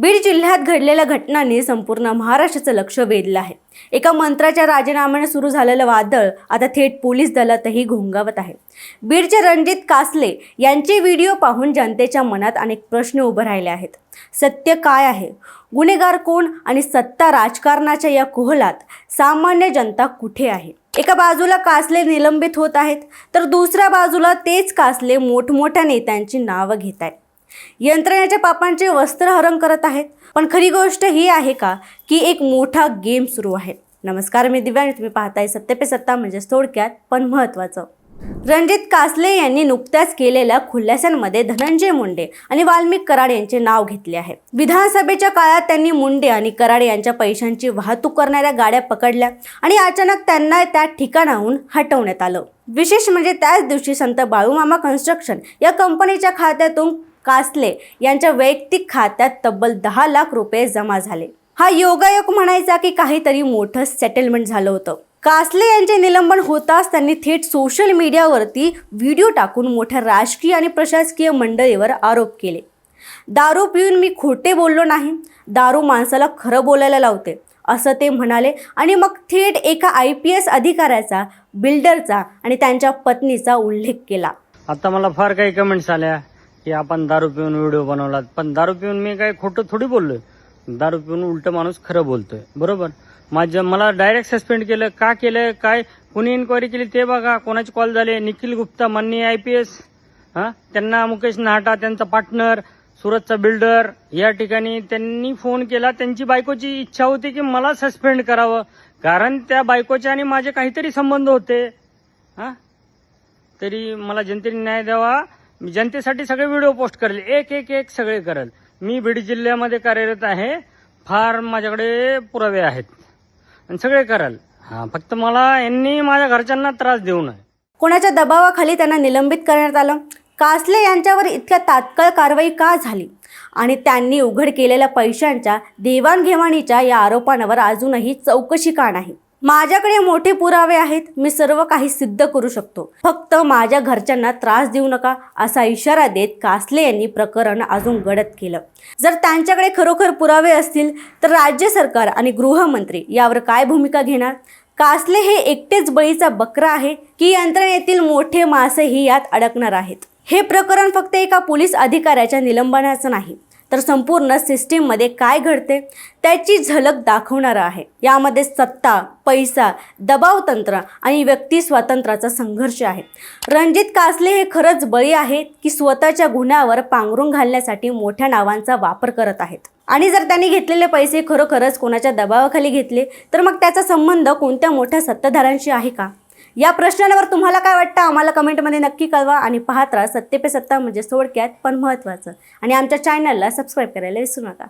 बीड जिल्ह्यात घडलेल्या घटनांनी संपूर्ण महाराष्ट्राचं लक्ष वेधलं आहे. एका मंत्र्याच्या राजीनाम्याने सुरू झालेलं वादळ आता थेट पोलीस दलातही घोंगावत आहे. बीडचे रणजित कासले यांचे व्हिडिओ पाहून जनतेच्या मनात अनेक प्रश्न उभे राहिले आहेत. सत्य काय आहे? गुन्हेगार कोण आणि सत्ता राजकारणाच्या या कोहलात सामान्य जनता कुठे आहे? एका बाजूला कासले निलंबित होत आहेत तर दुसऱ्या बाजूला तेच कासले मोठमोठ्या नेत्यांची नावं घेत आहेत. यंत्रणेच्या पापांचे वस्त्रहरण करत आहेत. पण खरी गोष्ट ही आहे का की एक मोठा गेम सुरू आहे. नमस्कार मी दिव्या तुम्ही पाहताय सत्य पे सत्ता म्हणजेच थोडक्यात पण महत्त्वाचं. रणजित कासले यांनी नुकत्याच केलेल्या खुलास्यांमध्ये धनंजय मुंडे आणि वाल्मिक कराड यांचे नाव घेतले आहे. विधानसभेच्या काळात त्यांनी मुंडे आणि कराड यांच्या पैशांची वाहतूक करणाऱ्या गाड्या पकडल्या आणि अचानक त्यांना त्या ठिकाणाहून हटवण्यात आलं. विशेष म्हणजे त्याच दिवशी संत बाळूमामा कन्स्ट्रक्शन या कंपनीच्या खात्यातून कासले यांच्या वैयक्तिक खात्यात तब्बल दहा लाख रुपये जमा झाले. हा योगायोग म्हणायचा की काहीतरी मोठं सेटलमेंट झालं होतं. कासले यांचे निलंबन होताच त्यांनी थेट सोशल मीडियावरती व्हिडिओ टाकून मोठ्या राजकीय आणि प्रशासकीय मंडळीवर आरोप केले. दारू पिऊन मी खोटे बोललो नाही दारू माणसाला खरं बोलायला लावते असं ते म्हणाले आणि मग थेट एका आय पी एस अधिकाऱ्याचा बिल्डरचा आणि त्यांच्या पत्नीचा उल्लेख केला. आता मला फार काही कमेंट्स आल्या. की आपण दारू पिऊन व्हिडिओ बनवलात. पण दारू पिऊन मी काही खोटं थोडी बोललोय. दारू पिऊन उलट माणूस खरं बोलतोय. बरोबर? माझ्या मला डायरेक्ट सस्पेंड केलं. का केलं? काय? कुणी इन्क्वायरी केली ते बघा. कोणाचे कॉल झाले? निखिल गुप्ता मन्नी आय पी एस हां? त्यांना मुकेश नाहटा त्यांचा पार्टनर सुरतचा बिल्डर या ठिकाणी त्यांनी फोन केला. त्यांची बायकोची इच्छा होती की मला सस्पेंड करावं. कारण त्या बायकोचे आणि माझे काहीतरी संबंध होते. हा? तरी मला जनतेने न्याय द्यावा. मी जनतेसाठी सगळे व्हिडिओ पोस्ट करेल. एक एक एक सगळे करेल. मी बीड जिल्ह्यामध्ये कार्यरत आहे. फार माझ्याकडे पुरावे आहेत. आणि सगळे कराल. हा फक्त मला यांनी माझ्या घरच्यांना त्रास देऊ नये. कोणाच्या दबावाखाली त्यांना निलंबित करण्यात आलं? कासले यांच्यावर इतक्या तात्काळ कारवाई का झाली? आणि त्यांनी उघड केलेल्या पैशांच्या देवाणघेवाणीच्या या आरोपांवर अजूनही चौकशी का नाही? माझ्याकडे मोठे पुरावे आहेत. मी सर्व काही सिद्ध करू शकतो. फक्त माझ्या घरच्यांना त्रास देऊ नका असा इशारा देत कासले यांनी प्रकरण अजून गडद केलं. जर त्यांच्याकडे खरोखर पुरावे असतील तर राज्य सरकार आणि गृहमंत्री यावर काय भूमिका घेणार? कासले हे एकटेच बळीचा बकरा आहे. की यंत्रणेतील मोठे मासेही यात अडकणार आहेत. हे प्रकरण फक्त एका पोलीस अधिकाऱ्याच्या निलंबनाचं नाही. तर संपूर्ण सिस्टीममध्ये काय घडते? त्याची झलक दाखवणारं आहे. यामध्ये सत्ता पैसा दबावतंत्र आणि व्यक्ती स्वातंत्र्याचा संघर्ष आहे. रणजित कासले हे खरंच बळी आहेत की स्वतःच्या गुन्ह्यावर पांघरून घालण्यासाठी मोठ्या नावांचा वापर करत आहेत. आणि जर त्यांनी घेतलेले पैसे खरोखरच कोणाच्या दबावाखाली घेतले तर मग त्याचा संबंध कोणत्या मोठ्या सत्ताधाऱ्यांशी आहे का? या प्रश्नांवर तुम्हाला काय वाटतं? आम्हाला कमेंटमध्ये नक्की कळवा आणि पाहत राहा सत्य पे सत्ता म्हणजे थोडक्यात पण महत्त्वाचं. आणि आमच्या चॅनलला सबस्क्राईब करायला विसरू नका.